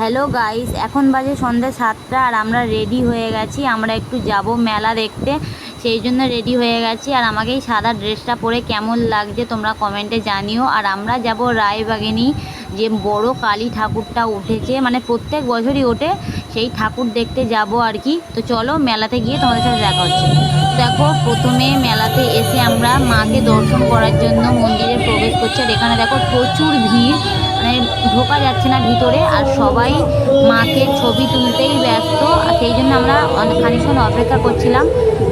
Hello guys এখন বাজে সন্ধ্যে সাতটা আর আমরা রেডি হয়ে গেছি। আমরা একটু যাব মেলা দেখতে। সেই জন্য রেডি হয়ে গেছি। আর আমাকে এই সাদা ড্রেসটা পরে কেমন লাগছে তোমরা কমেন্টে জানিও। আর আমরা যাব রায়বাগিনী, যে বড় কালী ঠাকুরটা উঠেছে। মানে প্রত্যেক বছরই ওঠে। সেই ঠাকুর দেখতে যাব আর কি। তো চলো মেলাতে গিয়ে তোমাদের সাথে দেখা হচ্ছে। দেখো, প্রথমে মেলাতে এসে আমরা মাকে দর্শন করার জন্য মন্দিরে প্রবেশ করছি। আর এখানে দেখো প্রচুর ভিড়। মানে ঢোকা যাচ্ছে না ভিতরে আর সবাই মাকে ছবি তুলতেই ব্যস্ত। আর সেই জন্য আমরা খানিক্ষণ অপেক্ষা করছিলাম।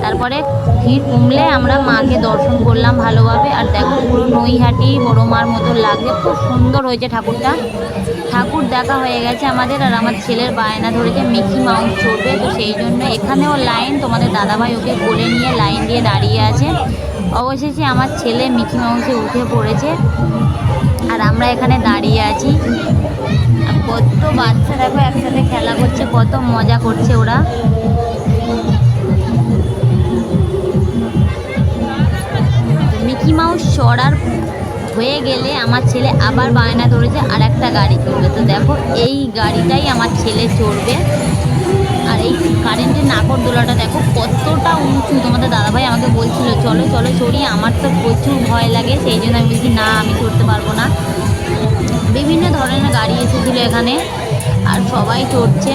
তারপরে ভিড় কমলে আমরা মাকে দর্শন করলাম ভালোভাবে। আর দেখো পুরো নৈহাটি বড় মার মতো লাগছে। খুব সুন্দর হয়েছে ঠাকুরটা। ঠাকুর দেখা হয়ে গেছে আমাদের আর আমার ছেলের বায়না ধরেছে মিকি মাউস চড়বে। তো সেই জন্য এখানেও লাইন তোমাদের দাদাভাই ওকে কোলে নিয়ে লাইন দিয়ে দাঁড়িয়ে আছে। অবশেষে আমার ছেলে মিকি মাউসে উঠে পড়েছে। আর আমরা এখানে দাঁড়িয়ে আছি। কত বাচ্চা দেখো একসাথে খেলা করছে, কত মজা করছে ওরা। মিকি মাউস চড়ার হয়ে গেলে আমার ছেলে আবার বায়না ধরেছে আর একটা গাড়ি চড়বে তো দেখো, এই গাড়িটাই আমার ছেলে চড়বে। আর এই কারেন্টের নাগরদোলাটা দেখো, কতটা উঁচু। তোমাদের দাদাভাই আমাকে বলছিল, চলো চলো চড়ি আমার তো প্রচুর ভয় লাগে, সেই জন্য আমি বলছি, না, আমি চড়তে পারব এসেছিল এখানে। আর সবাই চড়ছে।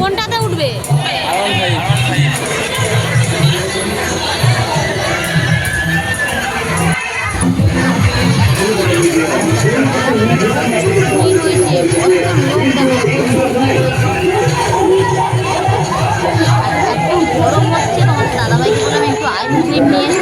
কোনটাতে উঠবে? গরম হচ্ছে তোমার দাদাভাইকে বললাম একটু আইসক্রিম নিয়ে।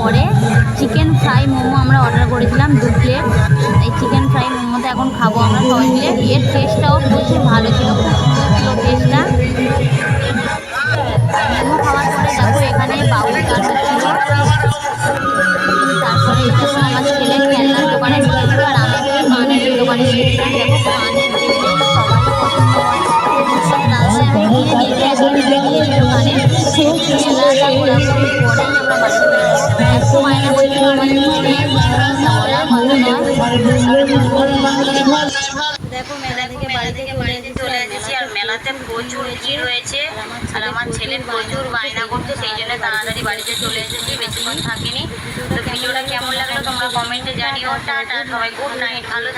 পরে চিকেন ফ্রাই মোমো আমরা অর্ডার করেছিলাম দু প্লেট এই চিকেন ফ্রাই মোমোতে এখন খাব আমরা সবাই মিলে। এর টেস্টটাও প্রচুর ভালো ছিল, খুব সুন্দর ছিল টেস্টটা মোমো খাওয়ার পরে দেখো এখানে বাউল গান হচ্ছিল তারপরে এটা তো আমার ছেলে খেলনার দোকানে ঢুকেছিল আর আমি একটু পানের দোকানে কিনে দিয়েছি দিয়েছিল চলে এসেছি। আর মেলাতে প্রচুর ভিড় হয়েছে প্রচুর বায়না করছে, সেই জন্য তাড়াতাড়ি বাড়িতে চলে এসেছি বেশিক্ষণ থাকিনি। তো ভিডিওটা কেমন লাগল তোমরা কমেন্টে জানিও। টাটা, সবাই গুড নাইট ভালো।